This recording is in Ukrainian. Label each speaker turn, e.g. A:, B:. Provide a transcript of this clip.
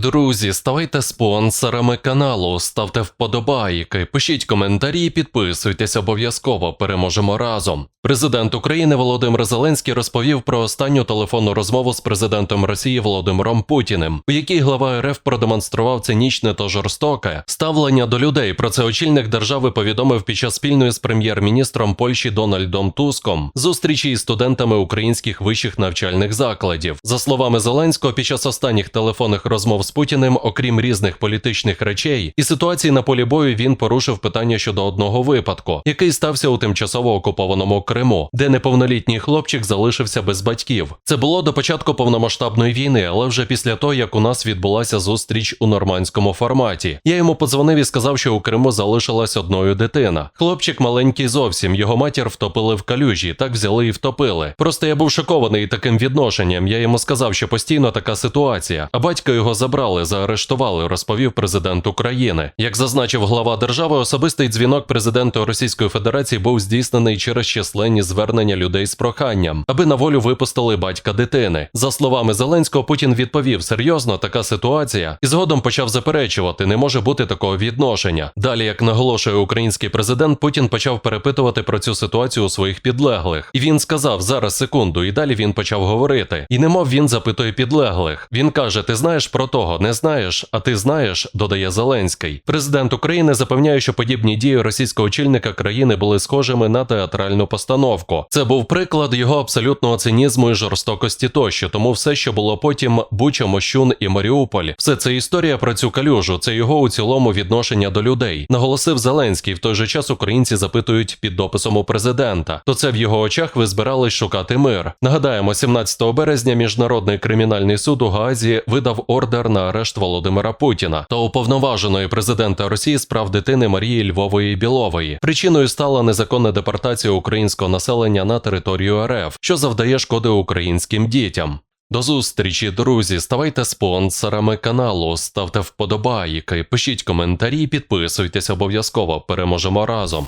A: Друзі, ставайте спонсорами каналу, ставте вподобайки, пишіть коментарі, підписуйтесь обов'язково. Переможемо разом. Президент України Володимир Зеленський розповів про останню телефонну розмову з президентом Росії Володимиром Путіним, у якій глава РФ продемонстрував цинічне та жорстоке ставлення до людей. Про це очільник держави повідомив під час спільної з прем'єр-міністром Польщі Дональдом Туском зустрічі із студентами українських вищих навчальних закладів. За словами Зеленського, під час останніх телефонних розмов з Путіним, окрім різних політичних речей і ситуації на полі бою, він порушив питання щодо одного випадку, який стався у тимчасово окупованому Криму, де неповнолітній хлопчик залишився без батьків. Це було до початку повномасштабної війни, але вже після того, як у нас відбулася зустріч у нормандському форматі. Я йому подзвонив і сказав, що у Криму залишилась одною дитина. Хлопчик маленький зовсім, його матір втопили в калюжі, так взяли і втопили. Просто я був шокований таким відношенням. Я йому сказав, що постійно така ситуація, а батька його забрали, заарештували, розповів президент України. Як зазначив глава держави, особистий дзвінок президенту Російської Федерації був здійснений через численні звернення людей з проханням, аби на волю випустили батька дитини. За словами Зеленського, Путін відповів серйозно, така ситуація, і згодом почав заперечувати, не може бути такого відношення. Далі, як наголошує український президент, Путін почав перепитувати про цю ситуацію у своїх підлеглих, і він сказав зараз секунду, і далі він почав говорити. І немов він запитує підлеглих. Він каже: Ти знаєш про того, не знаєш, а ти знаєш, додає Зеленський. Президент України запевняє, що подібні дії російського очільника країни були схожими на театральну постановку. Це був приклад його абсолютного цинізму і жорстокості тощо. Тому все, що було потім Буча, Мощун і Маріуполь, все це історія про цю калюжу. Це його у цілому відношення до людей. Наголосив Зеленський. В той же час українці запитують під дописом у президента. То це в його очах ви збирались шукати мир. Нагадаємо, 17 березня міжнародний кримінальний суд у Гаазі видав ордер на арешт Володимира Путіна та уповноваженої президента Росії з прав дитини Марії Львової Білової. Причиною стала незаконна депортація українського населення на територію РФ, що завдає шкоди українським дітям. До зустрічі, друзі. Ставайте спонсорами каналу, ставте вподобайки, пишіть коментарі, підписуйтесь обов'язково. Переможемо разом.